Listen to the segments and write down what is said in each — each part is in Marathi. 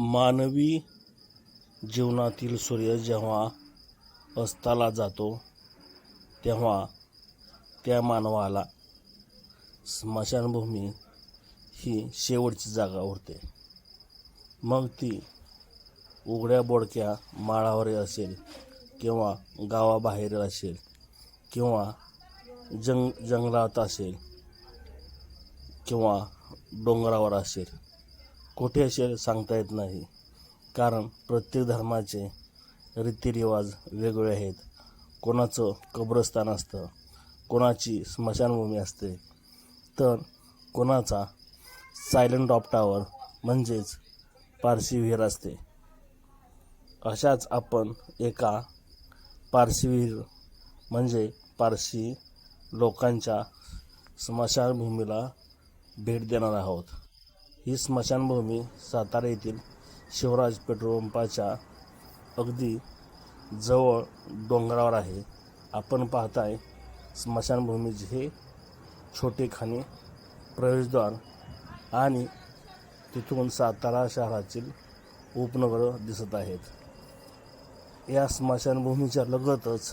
मानवी जीवनातील सूर्य जेव्हा अस्ताला जातो तेव्हा त्या मानवाला स्मशानभूमी ही शेवटची जागा उरते. मग ती उघड्या बोडक्या माळावर असेल किंवा गावाबाहेर असेल किंवा जंग जंगलात असेल किंवा डोंगरावर असेल. कुठे असे सांगता येत नाही. कारण प्रत्येक धर्माचे रीतिरिवाज वेगवेगळे आहेत. कोणाचं कब्रस्तान असतं कोणाची स्मशानभूमी असते. तर कोणाचा सायलंट ऑफ टावर म्हणजेच पारशी विहीर असते. अशाच आपण एका पारशी विहीर म्हणजे पारशी लोकांच्या स्मशानभूमीला भेट देणार आहोत. ही स्मशानभूमी सातारा येथील शिवराज पेट्रोल पंपाच्या अगदी जवळ डोंगरावर आहे. आपण पाहताय स्मशानभूमीचे हे छोटे खाणे प्रवेशद्वार आणि तिथून सातारा शहरातील उपनगरं दिसत आहेत. या स्मशानभूमीच्या लगतच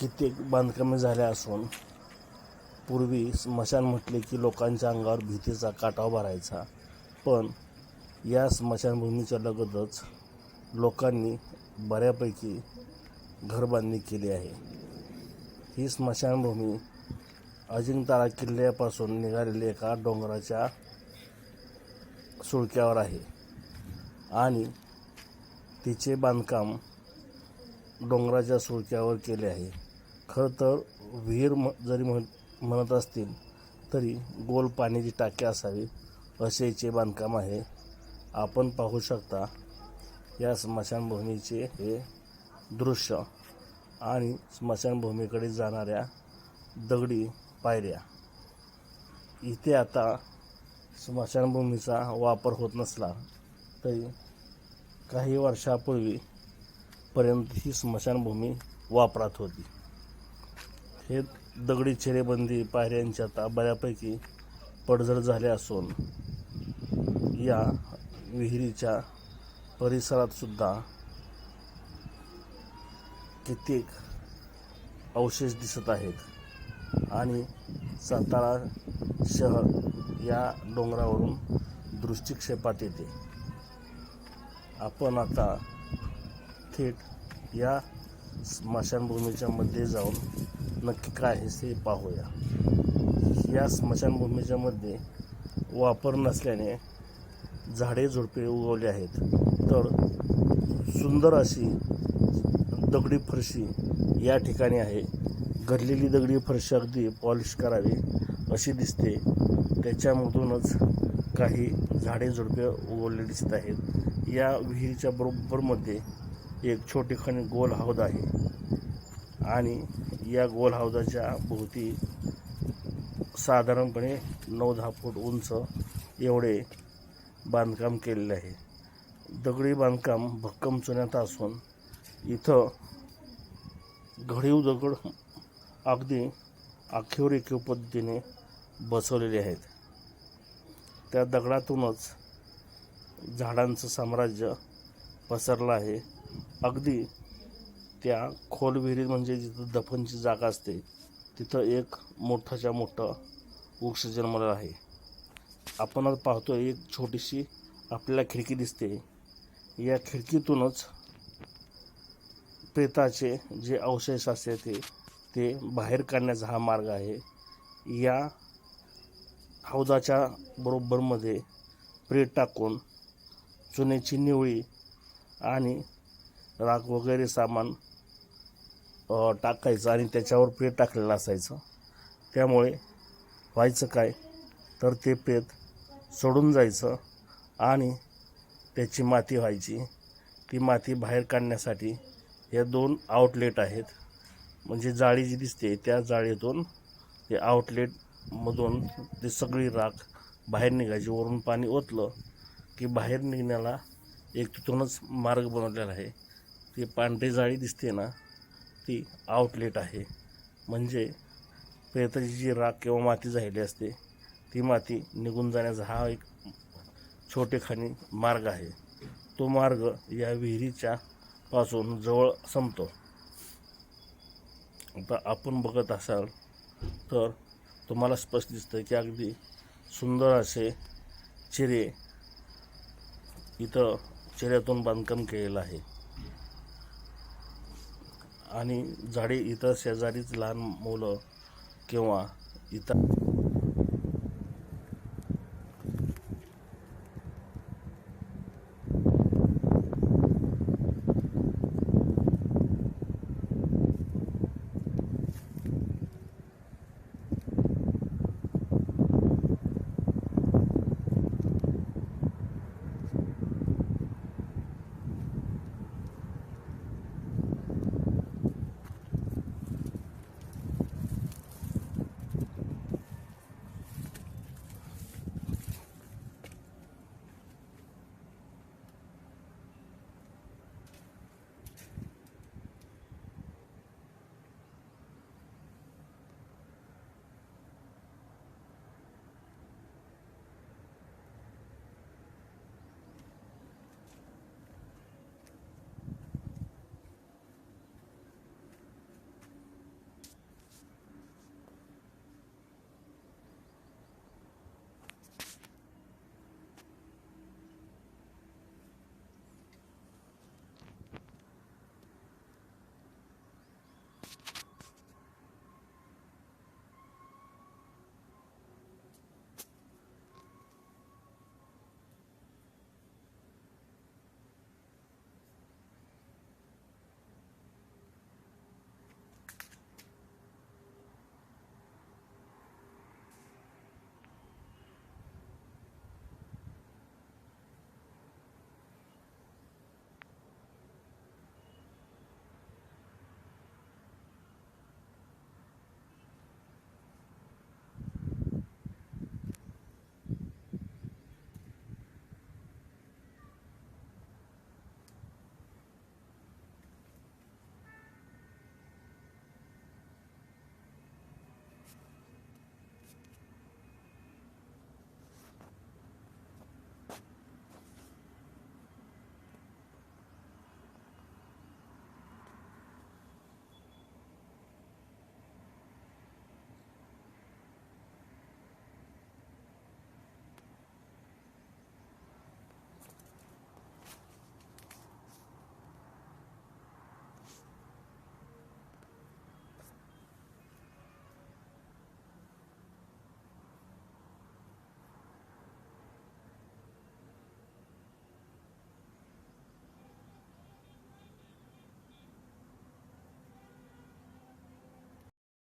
कित्येक बांधकामे झाल्या असून पूर्वी स्मशान म्हटले की लोकांच्या अंगावर भीतीचा काटा भरायचा पण या स्मशानभूमीच्या लगतच लोकांनी बऱ्यापैकी घरबांधणी केली आहे. ही स्मशानभूमी अजिंक्यतारा किल्ल्यापासून निघालेली एका डोंगराच्या सुळक्यावर आहे आणि तिचे बांधकाम डोंगराच्या सुळक्यावर केले आहे. खरं तर विहीर म जरी म्हण म्हणत असतील तरी गोल पाण्याची टाकी असावी असेचे बांधकाम आहे. आपण पाहू शकता या स्मशानभूमीचे हे दृश्य आणि स्मशानभूमीकडे जाणाऱ्या दगडी पायऱ्या. इथे आता स्मशानभूमीचा वापर होत नसला तरी काही वर्षापूर्वी पर्यंत ही स्मशानभूमी वापरात होती. हे दगडी चिरेबंदी पायऱ्यांच्या आता बऱ्यापैकी पडझड झाले असून या विहिरीच्या परिसरात सुद्धा कित्येक अवशेष दिसत आहेत. आणि सातारा शहर या डोंगरावरून दृष्टिक्षेपात येते. आपण आता थेट या स्मशानभूमीच्या मध्ये जाऊन नक्की काय आहे ते पाहूया. या स्मशानभूमीच्या मध्ये वापर नसल्याने झाडे झुडपे उगवले आहेत. तर सुंदर अशी दगडी फरशी या ठिकाणी आहे. घडलेली दगडी फरशी अगदी पॉलिश करावी अशी दिसते. त्याच्यामधूनच काही झाडे झुडपे उगवले दिसत आहेत. या विहिरीच्या बरोबरमध्ये एक छोटी खाणी गोल हौद आहे. आणि या गोल हौदाच्या भोवती साधारणपणे नऊ दहा फूट उंच एवढे बांधकाम केलेले आहे. दगडी बांधकाम भक्कम चुन्यात असून इथं घडीव दगड अगदी आखीव रेखीव पद्धतीने बसवलेले आहेत. त्या दगडातूनच झाडांचं साम्राज्य पसरलं आहे. अगदी त्या खोल विहिरीत म्हणजे जिथं दफनची जागा असते तिथं एक मोठाच्या मोठं वृक्ष जन्मलेलं आहे. आपण आज पाहतो एक छोटीशी आपल्याला खिडकी दिसते. या खिडकीतूनच प्रेताचे जे अवशेष असते ते ते बाहेर काढण्याचा हा मार्ग आहे. या हौदाच्या बरोबरमध्ये प्रेत टाकून चुन्याची निवळी आणि राख वगैरे सामान टाकायचं आणि त्याच्यावर प्रेत टाकलेलं असायचं. त्यामुळे व्हायचं काय? तर ते प्रेत सोडून जायचं आणि त्याची माती व्हायची. ती माती बाहेर काढण्यासाठी या दोन आउटलेट आहेत. म्हणजे जाळी जी दिसते त्या जाळीतून ते आउटलेटमधून ती सगळी राख बाहेर निघायची. वरून पाणी ओतलं की बाहेर निघण्याला एक तिथूनच मार्ग बनवलेला आहे. ती पांढरी जाळी दिसते ना ती आउटलेट आहे. म्हणजे प्रेताची जी राख किंवा माती झालेली असते ती माती निघून जाण्याचा हा एक छोटेखानी मार्ग आहे. तो मार्ग या विहिरीच्या पासून जवळ संपतो. आता आपण बघत असाल तर तुम्हाला स्पष्ट दिसतं की अगदी सुंदर असे चिरे इथं चिऱ्यातून बांधकाम केलेलं आहे. आणि झाडे इथं शेजारीच लहान मुलं किंवा इतर